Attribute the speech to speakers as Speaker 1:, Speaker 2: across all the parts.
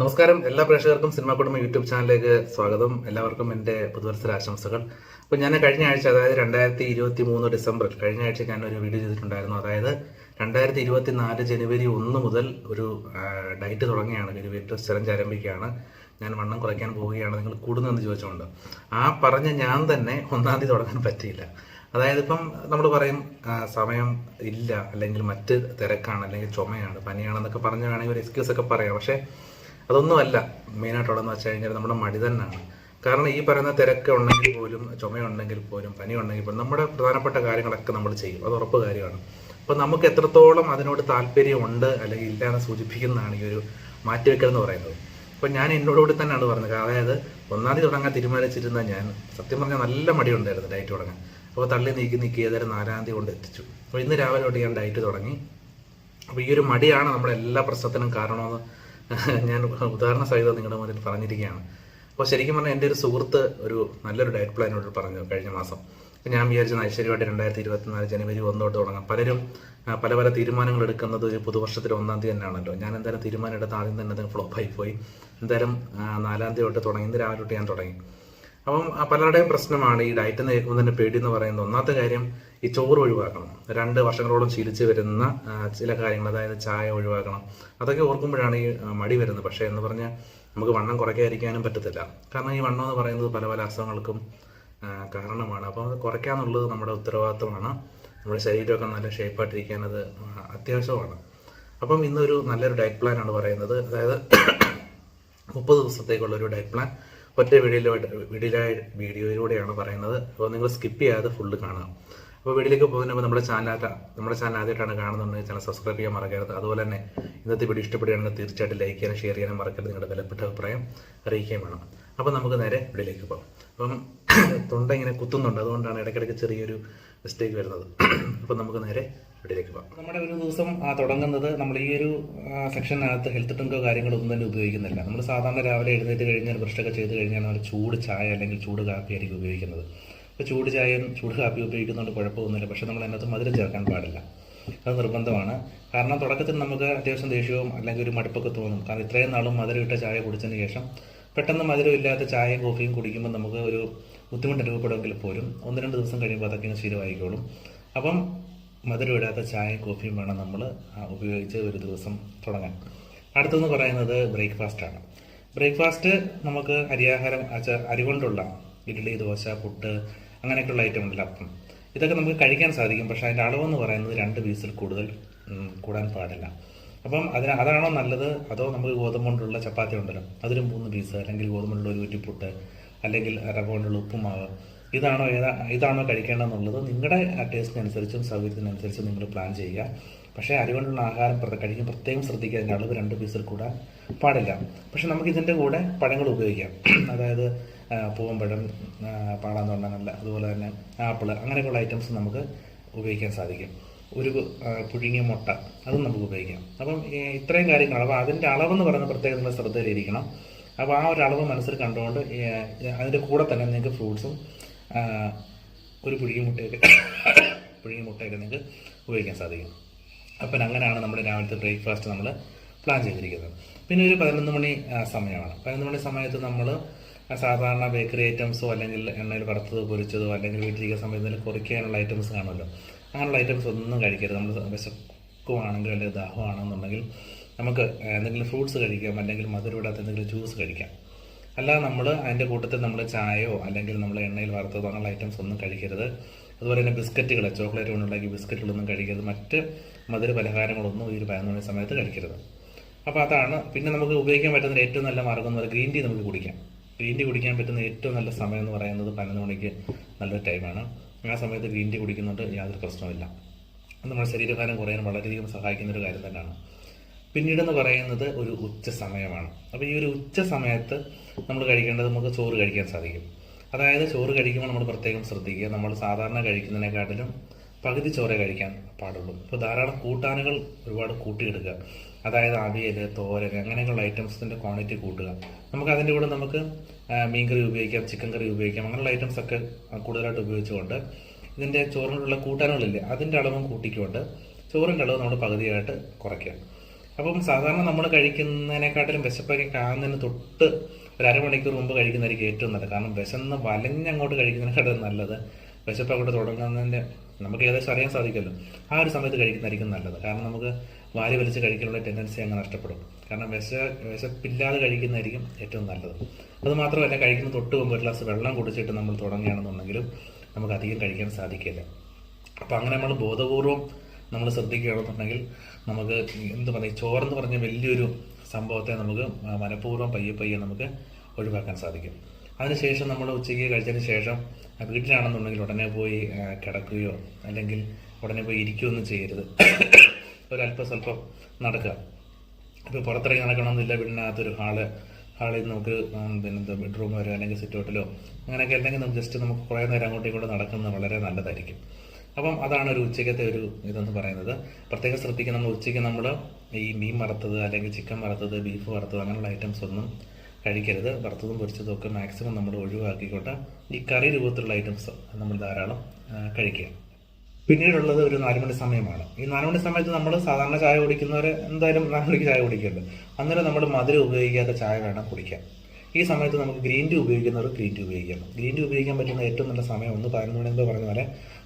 Speaker 1: നമസ്കാരം. എല്ലാ പ്രേക്ഷകർക്കും സിനിമ കുടുംബം യൂട്യൂബ് ചാനലിലേക്ക് സ്വാഗതം. എല്ലാവർക്കും എന്റെ പുതുവത്സര ആശംസകൾ. അപ്പോൾ ഞാൻ കഴിഞ്ഞ ആഴ്ച അതായത് രണ്ടായിരത്തി ഇരുപത്തി മൂന്ന് ഡിസംബറിൽ കഴിഞ്ഞ ആഴ്ച ഞാൻ ഒരു വീഡിയോ ചെയ്തിട്ടുണ്ടായിരുന്നു. അതായത് രണ്ടായിരത്തി ഇരുപത്തി നാല് ജനുവരി ഒന്ന് മുതൽ ഒരു ഡയറ്റ് തുടങ്ങിയാണ്. ഒരു വെയിറ്റ് ചലഞ്ച് ആരംഭിക്കുകയാണ്. ഞാൻ വണ്ണം കുറയ്ക്കാൻ പോവുകയാണ് നിങ്ങൾ കൂടുന്നതെന്ന് ചോദിച്ചുകൊണ്ട് ആ പറഞ്ഞ ഞാൻ തന്നെ ഒന്നാം തീയതി തുടങ്ങാൻ പറ്റിയില്ല. അതായത് ഇപ്പം നമ്മൾ പറയും സമയം ഇല്ല അല്ലെങ്കിൽ മറ്റ് തിരക്കാണ് അല്ലെങ്കിൽ ചുമയാണ് പനിയാണെന്നൊക്കെ പറഞ്ഞു വേണമെങ്കിൽ ഒരു എക്സ്ക്യൂസ് ഒക്കെ പറയാം. പക്ഷേ അതൊന്നുമല്ല മെയിനായിട്ടുള്ളതെന്ന് വെച്ച് കഴിഞ്ഞാൽ നമ്മുടെ മടി തന്നെയാണ്. കാരണം ഈ പറയുന്ന തിരക്ക് ഉണ്ടെങ്കിൽ പോലും ചുമയുണ്ടെങ്കിൽ പോലും പനി ഉണ്ടെങ്കിൽ പോലും നമ്മുടെ പ്രധാനപ്പെട്ട കാര്യങ്ങളൊക്കെ നമ്മൾ ചെയ്യും. അത് ഉറപ്പ് കാര്യമാണ്. അപ്പോൾ നമുക്ക് എത്രത്തോളം അതിനോട് താല്പര്യം ഉണ്ട് അല്ലെങ്കിൽ ഇല്ല എന്ന് സൂചിപ്പിക്കുന്നതാണ് ഈ ഒരു മാറ്റിവെക്കൽ എന്ന് പറയുന്നത്. അപ്പോൾ ഞാൻ എന്നോടുകൂടി തന്നെയാണ് പറഞ്ഞത്. അതായത് ഒന്നാം തീയതി തുടങ്ങാൻ തീരുമാനിച്ചിരുന്ന ഞാൻ സത്യം പറഞ്ഞാൽ നല്ല മടി ഉണ്ടായിരുന്നു ഡയറ്റ് തുടങ്ങാൻ. അപ്പോൾ തള്ളി നീക്കി നീക്കി ഏതായാലും നാലാം തീയതി കൊണ്ട് എത്തിച്ചു. അപ്പോൾ ഇന്ന് രാവിലെ തൊട്ട് ഞാൻ ഡയറ്റ് തുടങ്ങി. അപ്പോൾ ഈ ഒരു മടിയാണ് നമ്മുടെ എല്ലാ പ്രശ്നത്തിനും കാരണമെന്ന് ഞാൻ ഉദാഹരണ സഹിതം നിങ്ങളുടെ മുന്നിൽ പറഞ്ഞിരിക്കുകയാണ്. അപ്പോൾ ശരിക്കും പറഞ്ഞാൽ എന്റെ ഒരു സുഹൃത്ത് ഒരു നല്ലൊരു ഡയറ്റ് പ്ലാനോട് പറഞ്ഞു കഴിഞ്ഞ മാസം. ഞാൻ വിചാരിച്ചു ഐശ്വര്യമായിട്ട് രണ്ടായിരത്തി ഇരുപത്തിനാല് ജനുവരി ഒന്ന് തൊട്ട് തുടങ്ങാം. പലരും പല പല തീരുമാനങ്ങൾ എടുക്കുന്നത് ഒരു പുതുവർഷത്തിൽ ഒന്നാം തീയതി തന്നെയാണല്ലോ. ഞാൻ എന്തായാലും തീരുമാനം എടുത്ത് ആദ്യം തന്നെ അത് ഫ്ലോപ്പായി പോയി. എന്തായാലും നാലാം തീയതി തൊട്ട് തുടങ്ങി. ഇന്ന് രാവിലെ തൊട്ട് ഞാൻ തുടങ്ങി. അപ്പം പലരുടെയും പ്രശ്നമാണ് ഈ ഡയറ്റ് എന്ന് കേൾക്കുമ്പോൾ തന്നെ പേടി എന്ന് പറയുന്നത്. ഒന്നാമത്തെ കാര്യം ഈ ചോറ് ഒഴിവാക്കണം. രണ്ട് വർഷങ്ങളോളം ശീലിച്ച് വരുന്ന ചില കാര്യങ്ങൾ അതായത് ചായ ഒഴിവാക്കണം. അതൊക്കെ ഓർക്കുമ്പോഴാണ് ഈ മടി വരുന്നത്. പക്ഷേ എന്ന് പറഞ്ഞാൽ നമുക്ക് വണ്ണം കുറയ്ക്കാതിരിക്കാനും പറ്റത്തില്ല. കാരണം ഈ വണ്ണം എന്ന് പറയുന്നത് പല പല അസുഖങ്ങൾക്കും കാരണമാണ്. അപ്പോൾ അത് കുറയ്ക്കാന്നുള്ളത് നമ്മുടെ ഉത്തരവാദിത്വമാണ്. നമ്മുടെ ശരീരമൊക്കെ നല്ല ഷേപ്പായിട്ടിരിക്കാൻ അത് അത്യാവശ്യമാണ്. അപ്പം ഇന്നൊരു നല്ലൊരു ഡയറ്റ് പ്ലാനാണ് പറയുന്നത്. അതായത് മുപ്പത് ദിവസത്തേക്കുള്ള ഒരു ഡയറ്റ് പ്ലാൻ. ഒറ്റ വീഡിയോ വീഡിയോയിലൂടെയാണ് പറയുന്നത്. അപ്പോൾ നിങ്ങൾ സ്കിപ്പ് ചെയ്യാതെ ഫുള്ള് കാണുക. അപ്പോൾ വീഡിയോയിലേക്ക് പോകുന്നതിന് മുമ്പ് നമ്മുടെ ചാനൽ നമ്മുടെ ചാനൽ ആദ്യമായിട്ടാണ് കാണുന്നുണ്ടെങ്കിൽ ചാനൽ സബ്സ്ക്രൈബ് ചെയ്യാൻ മറക്കരുത്. അതുപോലെ തന്നെ ഇന്നത്തെ വീഡിയോ ഇഷ്ടപ്പെടുകയാണെങ്കിൽ തീർച്ചയായിട്ടും ലൈക്ക് ചെയ്യാനും ഷെയർ ചെയ്യാനും മറക്കരുത് നിങ്ങളുടെ വിലപ്പെട്ട അഭിപ്രായം അറിയിക്കുകയും വേണം. അപ്പോൾ നമുക്ക് നേരെ വീഡിയോയിലേക്ക് പോകാം. അപ്പം തൊണ്ട ഇങ്ങനെ കുത്തുന്നുണ്ട്. അതുകൊണ്ടാണ് ഇടയ്ക്കിടയ്ക്ക് ചെറിയൊരു മിസ്റ്റേക്ക് വരുന്നത്. അപ്പം നമുക്ക് നേരെ വീഡിയോയിലേക്ക് പോകാം. നമ്മുടെ ഒരു ദിവസം തുടങ്ങുന്നത് നമ്മൾ ഈ ഒരു സെക്ഷനകത്ത് ഹെൽത്ത് ഡ്രിങ്കോ കാര്യങ്ങളോ ഒന്നും തന്നെ ഉപയോഗിക്കുന്നില്ല. നമ്മൾ സാധാരണ രാവിലെ എഴുന്നേറ്റ് കഴിഞ്ഞാൽ ബ്രഷൊക്കെ ചെയ്ത് കഴിഞ്ഞാൽ നമ്മൾ ചൂട് ചായ അല്ലെങ്കിൽ ചൂട് കാപ്പി ആയിരിക്കും ഉപയോഗിക്കുന്നത്. അപ്പോൾ ചൂട് ചായയും ചൂട് കാപ്പി ഉപയോഗിക്കുന്നതുകൊണ്ട് കുഴപ്പമൊന്നുമില്ല. പക്ഷേ നമ്മൾ അതിനകത്ത് മധുരം ചേർക്കാൻ പാടില്ല. അത് നിർബന്ധമാണ്. കാരണം തുടക്കത്തിൽ നമുക്ക് അത്യാവശ്യം ദേഷ്യവും അല്ലെങ്കിൽ ഒരു മടുപ്പൊക്കെ തോന്നും. കാരണം ഇത്രയും നാളും മധുരം ഇട്ട ചായ കുടിച്ചതിന് ശേഷം പെട്ടെന്ന് മധുരം ഇല്ലാത്ത ചായയും കോഫിയും കുടിക്കുമ്പോൾ നമുക്ക് ഒരു ബുദ്ധിമുട്ട് അനുഭവപ്പെടുമെങ്കിൽ പോലും ഒന്ന് രണ്ട് ദിവസം കഴിയുമ്പോൾ അതൊക്കെ ശീലമായിക്കോളും. അപ്പം മധുരം ഇടാത്ത ചായയും കോഫിയും വേണം നമ്മൾ ഉപയോഗിച്ച് ഒരു ദിവസം തുടങ്ങാൻ. അടുത്തെന്ന് പറയുന്നത് ബ്രേക്ക്ഫാസ്റ്റാണ് ബ്രേക്ക്ഫാസ്റ്റ് നമുക്ക് അരിയാഹാരം അരി കൊണ്ടുള്ള ഇഡ്ഡലി ദോശ പുട്ട് അങ്ങനെയൊക്കെയുള്ള ഐറ്റം ഉണ്ടല്ലോ അപ്പം. ഇതൊക്കെ നമുക്ക് കഴിക്കാൻ സാധിക്കും പക്ഷേ അതിന്റെ അളവെന്ന് പറയുന്നത് രണ്ട് പീസിൽ കൂടുതൽ കൂടാൻ പാടില്ല. അപ്പം അതിന് അതാണോ നല്ലത്? അതോ നമുക്ക് ഗോതമ്പ് കൊണ്ടുള്ള ചപ്പാത്തി ഉണ്ടല്ലോ അതിലും മൂന്ന് പീസ് അല്ലെങ്കിൽ ഗോതമ്പ് കൊണ്ടുള്ള ഒരു കുറ്റിപ്പുട്ട് അല്ലെങ്കിൽ റവ കൊണ്ടുള്ള ഉപ്പുമാവ് ഇതാണോ ഏതാ ഇതാണോ കഴിക്കേണ്ടതെന്നുള്ളത് നിങ്ങളുടെ ടേസ്റ്റിനനുസരിച്ചും സൗകര്യത്തിനനുസരിച്ചും നിങ്ങൾ പ്ലാൻ ചെയ്യുക. പക്ഷേ അരി കൊണ്ടുള്ള ആഹാരം കഴിക്കുമ്പോൾ പ്രത്യേകം ശ്രദ്ധിക്കുക. അതിന്റെ അളവ് രണ്ട് പീസിൽ കൂടാൻ പാടില്ല. പക്ഷേ നമുക്ക് ഇതിന്റെ കൂടെ പഴങ്ങൾ ഉപയോഗിക്കാം. അതായത് പൂവമ്പഴം പാടാന്ന് പറഞ്ഞാൽ നല്ല അതുപോലെ തന്നെ ആപ്പിൾ അങ്ങനെയൊക്കെയുള്ള ഐറ്റംസ് നമുക്ക് ഉപയോഗിക്കാൻ സാധിക്കും. ഒരു പുഴുങ്ങിയ മുട്ട. അതും നമുക്ക് ഉപയോഗിക്കാം. അപ്പം ഇത്രയും കാര്യങ്ങൾ. അപ്പോൾ അതിന്റെ അളവെന്ന് പറയുന്ന പ്രത്യേകം നിങ്ങൾ ശ്രദ്ധയിലിരിക്കണം. അപ്പോൾ ആ ഒരു അളവ് മനസ്സിൽ കണ്ടുകൊണ്ട് അതിന്റെ കൂടെ തന്നെ നിങ്ങൾക്ക് ഫ്രൂട്ട്സും ഒരു പുഴുങ്ങിയ മുട്ടയൊക്കെ പുഴുങ്ങിയ മുട്ടയൊക്കെ നിങ്ങൾക്ക് ഉപയോഗിക്കാൻ സാധിക്കും. അപ്പം അങ്ങനെയാണ് നമ്മുടെ രാവിലത്തെ ബ്രേക്ക്ഫാസ്റ്റ് നമ്മൾ പ്ലാൻ ചെയ്തിരിക്കുന്നത്. പിന്നെ ഒരു പതിനൊന്ന് മണി സമയമാണ്. പതിനൊന്ന് മണി സമയത്ത് നമ്മൾ സാധാരണ ബേക്കറി ഐറ്റംസോ അല്ലെങ്കിൽ എണ്ണയിൽ വറുത്തതോ പൊരിച്ചതോ അല്ലെങ്കിൽ വീട്ടിലിരിക്കുന്ന സമയത്ത് കുറയ്ക്കാനുള്ള ഐറ്റംസ് കാണുമല്ലോ. അങ്ങനെയുള്ള ഐറ്റംസ് ഒന്നും കഴിക്കരുത്. നമ്മൾ വിശക്കുവാണെങ്കിൽ അല്ലെങ്കിൽ ദാഹമാണെന്നുണ്ടെങ്കിൽ നമുക്ക് എന്തെങ്കിലും ഫ്രൂട്ട്സ് കഴിക്കാം അല്ലെങ്കിൽ മധുരമിടാത്ത എന്തെങ്കിലും ജ്യൂസ് കഴിക്കാം. അല്ലാതെ നമ്മൾ അതിന്റെ കൂട്ടത്തിൽ നമ്മൾ ചായയോ അല്ലെങ്കിൽ നമ്മൾ എണ്ണയിൽ വറുത്തതോ അങ്ങനെയുള്ള ഐറ്റംസ് ഒന്നും കഴിക്കരുത്. അതുപോലെ തന്നെ ബിസ്ക്കറ്റുകൾ ചോക്ലേറ്റ് കൊണ്ടുണ്ടാക്കിയ ബിസ്ക്കറ്റുകളൊന്നും കഴിക്കരുത്. മറ്റ് മധുര പലഹാരങ്ങളൊന്നും ഈ ഒരു പതിനൊന്ന് മണി സമയത്ത് കഴിക്കരുത്. അപ്പോൾ അതാണ്. പിന്നെ നമുക്ക് ഉപയോഗിക്കാൻ പറ്റുന്ന ഏറ്റവും നല്ല മാർഗം എന്ന് പറയുന്നത് ഗ്രീൻ ടീ നമുക്ക് കുടിക്കാം. ഗ്രീൻ ടീ കുടിക്കാൻ പറ്റുന്ന ഏറ്റവും നല്ല സമയം എന്ന് പറയുന്നത് പതിനൊന്ന് മണിക്ക് നല്ലൊരു ടൈമാണ് ആ സമയത്ത് ഗ്രീൻ ടീ കുടിക്കുന്നുണ്ട് യാതൊരു പ്രശ്നമില്ല നമ്മുടെ ശരീരഭാരം കുറയാൻ വളരെയധികം സഹായിക്കുന്ന ഒരു കാര്യം തന്നെയാണ്. പിന്നീട് എന്ന് പറയുന്നത് ഒരു ഉച്ച സമയമാണ്. അപ്പോൾ ഈ ഒരു ഉച്ച സമയത്ത് നമ്മൾ കഴിക്കേണ്ടത് നമുക്ക് ചോറ് കഴിക്കാൻ സാധിക്കും. അതായത് ചോറ് കഴിക്കുമ്പോൾ നമ്മൾ പ്രത്യേകം ശ്രദ്ധിക്കുക. നമ്മൾ സാധാരണ കഴിക്കുന്നതിനെക്കാട്ടിലും പകുതി ചോറേ കഴിക്കാൻ പാടുള്ളൂ. ഇപ്പോൾ ധാരാളം കൂട്ടാനുകൾ ഒരുപാട് കൂട്ടിയെടുക്കുക. അതായത് അവിയൽ തോരൻ അങ്ങനെയൊക്കെയുള്ള ഐറ്റംസിന്റെ ക്വാണ്ടിറ്റി കൂട്ടുക. നമുക്ക് അതിന്റെ കൂടെ നമുക്ക് മീൻ കറി ഉപയോഗിക്കാം ചിക്കൻ കറി ഉപയോഗിക്കാം അങ്ങനെയുള്ള ഐറ്റംസ് ഒക്കെ കൂടുതലായിട്ട് ഉപയോഗിച്ചുകൊണ്ട് ഇതിന്റെ ചോറിനുള്ള കൂട്ടാനുകളില്ലേ അതിന്റെ അളവും കൂട്ടിക്കൊണ്ട് ചോറിന്റെ അളവ് നമ്മൾ പകുതിയായിട്ട് കുറയ്ക്കുക. അപ്പം സാധാരണ നമ്മൾ കഴിക്കുന്നതിനെക്കാട്ടിലും വിശപ്പൊക്കെ കാണുന്നതിന് തൊട്ട് ഒരു അരമണിക്കൂർ മുമ്പ് കഴിക്കുന്നതായിരിക്കും ഏറ്റവും നല്ലത്. കാരണം വിശന്ന് വലഞ്ഞങ്ങോട്ട് കഴിക്കുന്നതിനെക്കാട്ടും നല്ലത്. വിശപ്പ് അങ്ങോട്ട് തുടങ്ങുന്നതിന്റെ നമുക്ക് ഏകദേശം അറിയാൻ സാധിക്കുമല്ലോ. ആ ഒരു സമയത്ത് കഴിക്കുന്നതായിരിക്കും നല്ലത്. കാരണം നമുക്ക് വാരി വലിച്ച് കഴിക്കാനുള്ള ടെൻഡൻസി അങ്ങ് നഷ്ടപ്പെടും. കാരണം വിശ വിശപ്പില്ലാതെ കഴിക്കുന്നതായിരിക്കും ഏറ്റവും നല്ലത്. അത് മാത്രമല്ല കഴിക്കുന്ന തൊട്ട് മുമ്പ് ഒരു ഗ്ലാസ് വെള്ളം കുടിച്ചിട്ട് നമ്മൾ തുടങ്ങുകയാണെന്നുണ്ടെങ്കിലും നമുക്ക് അധികം കഴിക്കാൻ സാധിക്കില്ല. അപ്പം അങ്ങനെ നമ്മൾ ബോധപൂർവം നമ്മൾ ശ്രദ്ധിക്കുകയാണെന്നുണ്ടെങ്കിൽ നമുക്ക് എന്ത് പറയും ചോറെന്ന് പറഞ്ഞ വലിയൊരു സംഭവത്തെ നമുക്ക് മനഃപൂർവം പയ്യെ പയ്യെ നമുക്ക് ഒഴിവാക്കാൻ സാധിക്കും. അതിനുശേഷം നമ്മൾ ഉച്ചയ്ക്ക് കഴിച്ചതിന് ശേഷം വീട്ടിലാണെന്നുണ്ടെങ്കിൽ ഉടനെ പോയി കിടക്കുകയോ അല്ലെങ്കിൽ ഉടനെ പോയി ഇരിക്കുകയൊന്നും ചെയ്യരുത്. ഒരല്പം സ്വല്പം നടക്കുക. ഇപ്പോൾ പുറത്തിറങ്ങി നടക്കണമെന്നില്ല. വീടിനകത്തൊരു ഹാൾ ഹാളിൽ നമുക്ക് ഉം, പിന്നെ ബെഡ്റൂം വരെ അല്ലെങ്കിൽ സിറ്റ് ഔട്ടിലോ അങ്ങനെയൊക്കെ അല്ലെങ്കിൽ നമുക്ക് ജസ്റ്റ് നമുക്ക് കുറേ നേരം അങ്ങോട്ടും ഇങ്ങോട്ടും നടക്കുന്നത് വളരെ നല്ലതായിരിക്കും. അപ്പം അതാണ് ഒരു ഉച്ചയ്ക്കത്തെ ഒരു ഇതെന്ന് പറയുന്നത്. പ്രത്യേകം ശ്രദ്ധിക്കുക നമ്മൾ ഉച്ചയ്ക്ക് നമ്മൾ ഈ മീൻ വറുത്തത് അല്ലെങ്കിൽ ചിക്കൻ വറുത്തത് ബീഫ് വറുത്തത് അങ്ങനെയുള്ള ഐറ്റംസ് ഒന്നും കഴിക്കരുത്. വറുത്തതും പൊരിച്ചതും ഒക്കെ മാക്സിമം നമ്മൾ ഒഴിവാക്കിക്കൊണ്ട് ഈ കറി രൂപത്തിലുള്ള ഐറ്റംസ് നമ്മൾ ധാരാളം കഴിക്കുക. പിന്നീടുള്ളത് ഒരു നാലുമണി സമയമാണ്. ഈ നാലുമണി സമയത്ത് നമ്മൾ സാധാരണ ചായ കുടിക്കുന്നവർ എന്തായാലും നാലുമണിക്ക് ചായ കുടിക്കുന്നുണ്ട് അന്നേരം നമ്മൾ മധുരം ഉപയോഗിക്കാത്ത ചായ വേണം കുടിക്കാൻ. ഈ സമയത്ത് നമുക്ക് ഗ്രീൻ ടീ ഉപയോഗിക്കുന്നവർ ഗ്രീൻ ടീ ഉപയോഗിക്കാം. ഗ്രീൻ ടീ ഉപയോഗിക്കാൻ പറ്റുന്ന ഏറ്റവും നല്ല സമയം ഒന്ന് പതിനൊന്ന് മണി എന്ന് പറഞ്ഞ പോലെ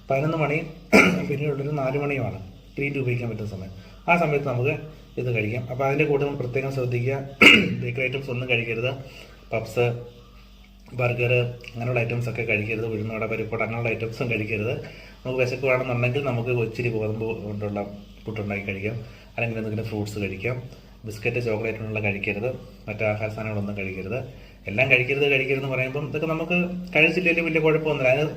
Speaker 1: പതിനൊന്ന് മണി പിന്നീടുള്ളൊരു നാല് മണിയുമാണ് ഗ്രീൻ ടീ ഉപയോഗിക്കാൻ പറ്റുന്ന സമയം. ആ സമയത്ത് നമുക്ക് ഇത് കഴിക്കാം. അപ്പോൾ അതിന്റെ കൂടെ നമ്മൾ പ്രത്യേകം ശ്രദ്ധിക്കുക. ബേക്കറി ഐറ്റംസ് ഒന്നും കഴിക്കരുത്. പപ്സ് ബർഗർ അങ്ങനെയുള്ള ഐറ്റംസ് ഒക്കെ കഴിക്കരുത്. ഉഴുന്നോട പരിപ്പോട അങ്ങനെയുള്ള ഐറ്റംസും കഴിക്കരുത്. നമുക്ക് വിശക്കുകയാണെന്നുണ്ടെങ്കിൽ നമുക്ക് ഇച്ചിരി ഗോതമ്പ് കൊണ്ടുള്ള പുട്ടുണ്ടാക്കി കഴിക്കാം. അല്ലെങ്കിൽ എന്തെങ്കിലും ഫ്രൂട്ട്സ് കഴിക്കാം. ബിസ്ക്കറ്റ് ചോക്ലേറ്റ് ഉള്ള കഴിക്കരുത്. മറ്റു ആഹാര സാധനങ്ങളൊന്നും കഴിക്കരുത്. എല്ലാം കഴിക്കരുത് കഴിക്കരുത് എന്ന് പറയുമ്പം ഇതൊക്കെ നമുക്ക് കഴിച്ചില്ലെങ്കിൽ വലിയ കുഴപ്പമൊന്നുമില്ല. അതിന്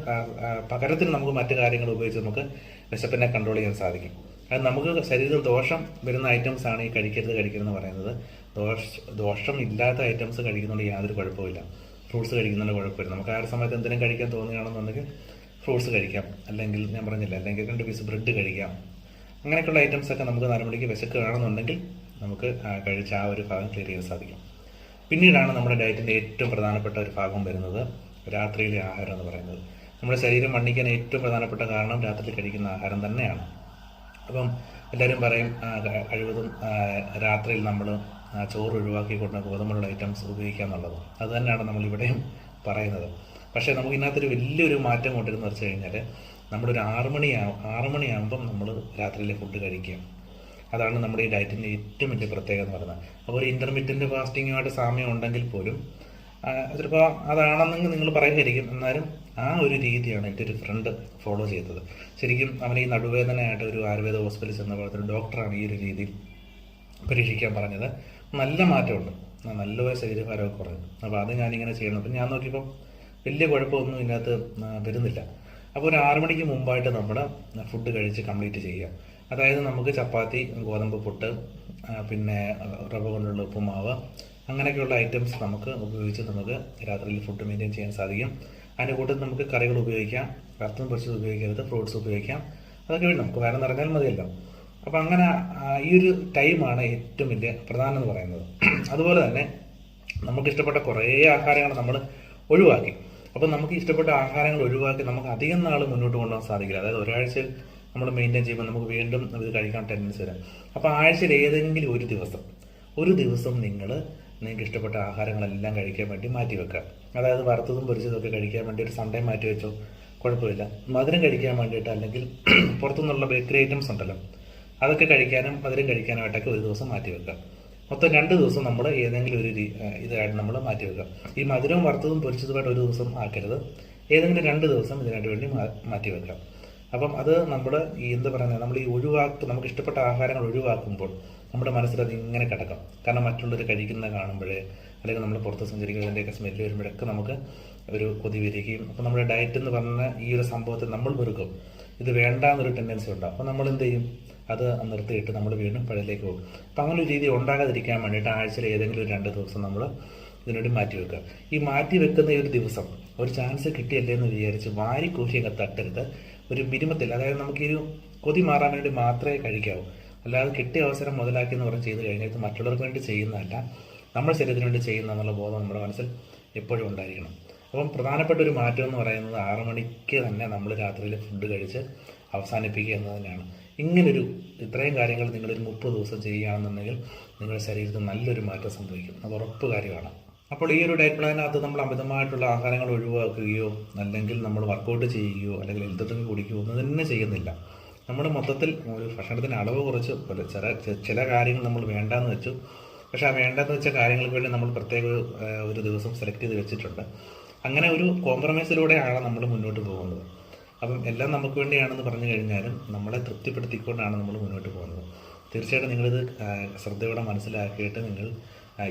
Speaker 1: പകരത്തിന് നമുക്ക് മറ്റു കാര്യങ്ങൾ ഉപയോഗിച്ച് നമുക്ക് വിശപ്പിനെ കൺട്രോൾ ചെയ്യാൻ സാധിക്കും. അത് നമുക്ക് ശരീരത്തിൽ ദോഷം വരുന്ന ഐറ്റംസ് ആണ് ഈ കഴിക്കരുത് കഴിക്കരുത് എന്ന് പറയുന്നത്. ദോഷ ദോഷം ഇല്ലാത്ത ഐറ്റംസ് കഴിക്കുന്നതുകൊണ്ട് യാതൊരു കുഴപ്പമില്ല ഫ്രൂട്ട്സ് കഴിക്കുന്നതിന് കുഴപ്പമില്ല. നമുക്ക് ആ ഒരു സമയത്ത് എന്തെങ്കിലും കഴിക്കാൻ തോന്നുകയാണെന്നുണ്ടെങ്കിൽ ഫ്രൂട്ട്സ് കഴിക്കാം. അല്ലെങ്കിൽ ഞാൻ പറഞ്ഞില്ല അല്ലെങ്കിൽ രണ്ട് പീസ് ബ്രെഡ് കഴിക്കാം. അങ്ങനെയൊക്കെയുള്ള ഐറ്റംസ് ഒക്കെ നമുക്ക് നാല് മണിക്ക് വിശക്കുകയാണെന്നുണ്ടെങ്കിൽ നമുക്ക് കഴിച്ച് ആ ഒരു ഭാഗം ക്ലിയർ ചെയ്യാൻ സാധിക്കും. പിന്നീടാണ് നമ്മുടെ ഡയറ്റിന്റെ ഏറ്റവും പ്രധാനപ്പെട്ട ഒരു ഭാഗം വരുന്നത് രാത്രിയിലെ ആഹാരം എന്ന് പറയുന്നത്. നമ്മുടെ ശരീരം വണ്ണിക്കാൻ ഏറ്റവും പ്രധാനപ്പെട്ട കാരണം രാത്രി കഴിക്കുന്ന ആഹാരം തന്നെയാണ്. അപ്പം എല്ലാവരും പറയും കഴിവതും രാത്രിയിൽ നമ്മൾ ചോറ് ഒഴിവാക്കിക്കൊണ്ട് ഗോതമ്പുള്ള ഐറ്റംസ് ഉപയോഗിക്കുക എന്നുള്ളത് അത് തന്നെയാണ് നമ്മൾ ഇവിടെയും പറയുന്നത്. പക്ഷേ നമുക്ക് ഇതിനകത്തൊരു വലിയൊരു മാറ്റം കൊണ്ടുവരുന്ന വെച്ച് കഴിഞ്ഞാൽ നമ്മളൊരു ആറ് മണിയാ ആറ് മണിയാകുമ്പം നമ്മൾ രാത്രിയിലെ ഫുഡ് കഴിക്കുക. അതാണ് നമ്മുടെ ഈ ഡയറ്റിന്റെ ഏറ്റവും വലിയ പ്രത്യേകത എന്ന് പറയുന്നത്. അപ്പോൾ ഒരു ഇന്റർമീഡിയറ്റ് ഫാസ്റ്റിങ്ങുമായിട്ട് സാമ്യം ഉണ്ടെങ്കിൽ പോലും ചിലപ്പോൾ അതാണെന്നെങ്കിൽ നിങ്ങൾ പറയുമായിരിക്കും എന്നാലും ആ ഒരു രീതിയാണ് എന്റെ ഒരു ഫ്രണ്ട് ഫോളോ ചെയ്തത്. ശരിക്കും അവൻ ഈ നടുവേദനയായിട്ട് ഒരു ആയുർവേദ ഹോസ്പിറ്റലിൽ ചെന്ന പോലത്തെ ഒരു ഡോക്ടറാണ് ഈ ഒരു രീതി പരീക്ഷിക്കാൻ പറഞ്ഞത്. നല്ല മാറ്റമുണ്ട്. നല്ലൊരു ശരീരഭാരമൊക്കെ കുറഞ്ഞു അപ്പോൾ അത് ഞാനിങ്ങനെ ചെയ്യണം. അപ്പം ഞാൻ നോക്കിയപ്പോൾ വലിയ കുഴപ്പമൊന്നും ഇതിനകത്ത് വരുന്നില്ല. അപ്പോൾ ഒരു ആറു മണിക്ക് മുമ്പായിട്ട് നമ്മൾ ഫുഡ് കഴിച്ച് കംപ്ലീറ്റ് ചെയ്യുക. അതായത് നമുക്ക് ചപ്പാത്തി ഗോതമ്പ് പുട്ട് പിന്നെ റവ കൊണ്ടുള്ള ഉപ്പുമാവ് അങ്ങനെയൊക്കെയുള്ള ഐറ്റംസ് നമുക്ക് ഉപയോഗിച്ച് നമുക്ക് രാത്രിയിൽ ഫുഡ് മെയിന്റെയിൻ ചെയ്യാൻ സാധിക്കും. അതിന്റെ കൂട്ടത്തിൽ നമുക്ക് കറികൾ ഉപയോഗിക്കാം വറുത്തും പൊരിച്ചത് ഉപയോഗിക്കരുത് ഫ്രൂട്ട്സ് ഉപയോഗിക്കാം. അതൊക്കെ വേണം. നമുക്ക് വേറെ നിറഞ്ഞാൽ മതിയല്ലോ. അപ്പോൾ അങ്ങനെ ഈ ഒരു ടൈമാണ് ഏറ്റവും വലിയ പ്രധാനം എന്ന് പറയുന്നത്. അതുപോലെ തന്നെ നമുക്ക് ഇഷ്ടപ്പെട്ട കുറേ ആഹാരങ്ങൾ നമ്മൾ ഒഴിവാക്കി. അപ്പം നമുക്ക് ഇഷ്ടപ്പെട്ട ആഹാരങ്ങൾ ഒഴിവാക്കി നമുക്ക് അധികം നാൾ മുന്നോട്ട് കൊണ്ടുപോകാൻ സാധിക്കില്ല. അതായത് ഒരാഴ്ചയിൽ നമ്മൾ മെയിന്റെയിൻ ചെയ്യുമ്പോൾ നമുക്ക് വീണ്ടും ഇത് കഴിക്കാൻ ടെൻഡൻസി വരാം. അപ്പോൾ ആഴ്ചയിൽ ഏതെങ്കിലും ഒരു ദിവസം ഒരു ദിവസം നിങ്ങൾ നിങ്ങൾക്ക് ഇഷ്ടപ്പെട്ട ആഹാരങ്ങളെല്ലാം കഴിക്കാൻ വേണ്ടി മാറ്റി വെക്കുക. അതായത് വറുത്തതും പൊരിച്ചതും ഒക്കെ കഴിക്കാൻ വേണ്ടി ഒരു സൺഡേ മാറ്റി വെച്ചോ കുഴപ്പമില്ല. മധുരം കഴിക്കാൻ വേണ്ടിയിട്ട് അല്ലെങ്കിൽ പുറത്തുനിന്നുള്ള ബേക്കറി ഐറ്റംസ് ഉണ്ടല്ലോ അതൊക്കെ കഴിക്കാനും മധുരം കഴിക്കാനുമായിട്ടൊക്കെ ഒരു ദിവസം മാറ്റി വെക്കുക. മൊത്തം രണ്ട് ദിവസം നമ്മൾ ഏതെങ്കിലും ഒരു ഇതായിട്ട് നമ്മൾ മാറ്റി വെക്കുക ഈ മധുരവും വറുത്തതും പൊരിച്ചതുമായിട്ട് ഒരു ദിവസം ആക്കരുത്. ഏതെങ്കിലും രണ്ട് ദിവസം ഇതിനായിട്ട് വേണ്ടി മാറ്റി വെക്കാം. അപ്പം അത് നമ്മൾ ഈ എന്താ പറയുന്നത് നമ്മൾ ഈ ഒഴിവാക്ക നമുക്ക് ഇഷ്ടപ്പെട്ട ആഹാരങ്ങൾ ഒഴിവാക്കുമ്പോൾ നമ്മുടെ മനസ്സിൽ അത് ഇങ്ങനെ കിടക്കാം. കാരണം മറ്റുള്ളവർ കഴിക്കുന്ന കാണുമ്പോഴേ അല്ലെങ്കിൽ നമ്മൾ പുറത്ത് സഞ്ചരിക്കുന്നതിന്റെയൊക്കെ സ്മെല്ല് വരുമ്പോഴൊക്കെ നമുക്ക് ഒരു കൊതി വരികയും അപ്പോൾ നമ്മുടെ ഡയറ്റ് എന്ന് പറഞ്ഞ ഈ ഒരു സംഭവത്തെ നമ്മൾ വെറുക്കും. ഇത് വേണ്ട എന്നൊരു ടെൻഡൻസി ഉണ്ടാകും അപ്പോൾ നമ്മൾ എന്ത് ചെയ്യും? അത് നിർത്തിയിട്ട് നമ്മൾ വീണ്ടും പഴയതിലേക്ക് പോകും. അപ്പം അങ്ങനെ ഒരു രീതി ഉണ്ടാകാതിരിക്കാൻ വേണ്ടിയിട്ട് ആഴ്ചയിൽ ഏതെങ്കിലും ഒരു രണ്ട് ദിവസം നമ്മൾ ഇതിനുവേണ്ടി മാറ്റി വെക്കുക. ഈ മാറ്റി വെക്കുന്ന ഈ ഒരു ദിവസം ഒരു ചാൻസ് കിട്ടിയല്ലേ എന്ന് വിചാരിച്ച് വാരി കൂശി അങ്ങ് തട്ടരുത്. ഒരു മിനിമത്തിൽ അതായത് നമുക്കൊരു കൊതി മാറാൻ വേണ്ടി മാത്രമേ കഴിക്കാവൂ. അല്ലാതെ കിട്ടിയ അവസരം മുതലാക്കി എന്ന് പറഞ്ഞ് ചെയ്ത് കഴിഞ്ഞാൽ ഇത് മറ്റുള്ളവർക്ക് വേണ്ടി ചെയ്യുന്നതല്ല. നമ്മുടെ ശരീരത്തിന് വേണ്ടി ചെയ്യുന്ന എന്നുള്ള ബോധം നമ്മുടെ മനസ്സിൽ എപ്പോഴും ഉണ്ടായിരിക്കണം. അപ്പം പ്രധാനപ്പെട്ട ഒരു മാറ്റം എന്ന് പറയുന്നത് ആറു മണിക്ക് തന്നെ നമ്മൾ രാത്രിയിൽ ഫുഡ് കഴിച്ച് അവസാനിപ്പിക്കുക എന്ന് തന്നെയാണ്. ഇങ്ങനൊരു ഇത്രയും കാര്യങ്ങൾ നിങ്ങളൊരു മുപ്പത് ദിവസം ചെയ്യുകയാണെന്നുണ്ടെങ്കിൽ നിങ്ങളുടെ ശരീരത്തിൽ നല്ലൊരു മാറ്റം സംഭവിക്കും. അത് ഉറപ്പ് കാര്യമാണ്. അപ്പോൾ ഈ ഒരു ഡയറ്റ് പ്ലാനകത്ത് നമ്മൾ അമിതമായിട്ടുള്ള ആഹാരങ്ങൾ ഒഴിവാക്കുകയോ അല്ലെങ്കിൽ നമ്മൾ വർക്കൗട്ട് ചെയ്യുകയോ അല്ലെങ്കിൽ ഹെൽത്ത് ഡ്രിങ്ക് കുടിക്കുകയോ ഒന്നും തന്നെ ചെയ്യുന്നില്ല. നമ്മൾ മൊത്തത്തിൽ ഒരു ഭക്ഷണത്തിന് അളവ് കുറച്ച് ചില ചില കാര്യങ്ങൾ നമ്മൾ വേണ്ടാന്ന് വെച്ചു. പക്ഷേ ആ വേണ്ടെന്ന് വെച്ച കാര്യങ്ങൾക്ക് വേണ്ടി നമ്മൾ പ്രത്യേക ഒരു ദിവസം സെലക്ട് ചെയ്ത് വെച്ചിട്ടുണ്ട്. അങ്ങനെ ഒരു കോംപ്രമൈസിലൂടെയാണ് നമ്മൾ മുന്നോട്ട് പോകുന്നത്. അപ്പം എല്ലാം നമുക്ക് വേണ്ടിയാണെന്ന് പറഞ്ഞു കഴിഞ്ഞാലും നമ്മളെ തൃപ്തിപ്പെടുത്തിക്കൊണ്ടാണ് നമ്മൾ മുന്നോട്ട് പോകുന്നത്. തീർച്ചയായിട്ടും നിങ്ങളിത് ശ്രദ്ധയോടെ മനസ്സിലാക്കിയിട്ട് നിങ്ങൾ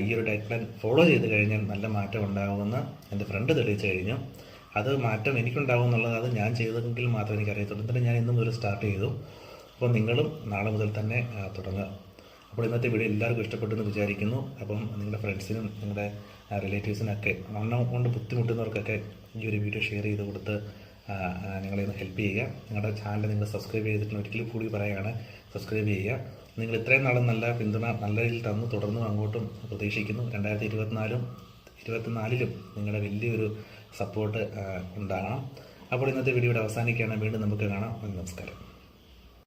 Speaker 1: ഈ ഒരു ഡയറ്റ് പ്ലാൻ ഫോളോ ചെയ്ത് കഴിഞ്ഞാൽ നല്ല മാറ്റം ഉണ്ടാകുമെന്ന് എന്റെ ഫ്രണ്ട് തെളിയിച്ചു കഴിഞ്ഞു. അത് മാറ്റം എനിക്കുണ്ടാകും എന്നുള്ളത് അത് ഞാൻ ചെയ്തെങ്കിൽ മാത്രമേ എനിക്കറിയത്തുള്ളൂ. എന്നിട്ട് ഞാൻ ഇന്ന് മുതൽ സ്റ്റാർട്ട് ചെയ്തു. അപ്പോൾ നിങ്ങളും നാളെ മുതൽ തന്നെ തുടങ്ങുക. അപ്പോൾ ഇന്നത്തെ വീഡിയോ എല്ലാവർക്കും ഇഷ്ടപ്പെട്ടു എന്ന് വിചാരിക്കുന്നു. അപ്പം നിങ്ങളുടെ ഫ്രണ്ട്സിനും നിങ്ങളുടെ റിലേറ്റീവ്സിനൊക്കെ വണ്ണം കൊണ്ട് ബുദ്ധിമുട്ടുന്നവർക്കൊക്കെ ഈ ഒരു വീഡിയോ ഷെയർ ചെയ്ത് കൊടുത്ത് നിങ്ങളെ ഒന്ന് ഹെൽപ്പ് ചെയ്യുക. നിങ്ങളുടെ ചാനൽ നിങ്ങൾ സബ്സ്ക്രൈബ് ചെയ്തിട്ട് ഒരിക്കലും കൂടി പറയുകയാണ്. സബ്സ്ക്രൈബ് ചെയ്യുക. നിങ്ങൾ ഇത്രയും നാളും നല്ല പിന്തുണ നല്ല രീതിയിൽ തന്ന് തുടർന്നും അങ്ങോട്ടും പ്രതീക്ഷിക്കുന്നു. രണ്ടായിരത്തി ഇരുപത്തിനാലും ഇരുപത്തിനാലിലും നിങ്ങളുടെ വലിയൊരു സപ്പോർട്ട് ഉണ്ടാകണം. അപ്പോൾ ഇന്നത്തെ വീഡിയോയുടെ അവസാനിക്കുകയാണ്. വീണ്ടും നമുക്ക് കാണാം. നമസ്കാരം.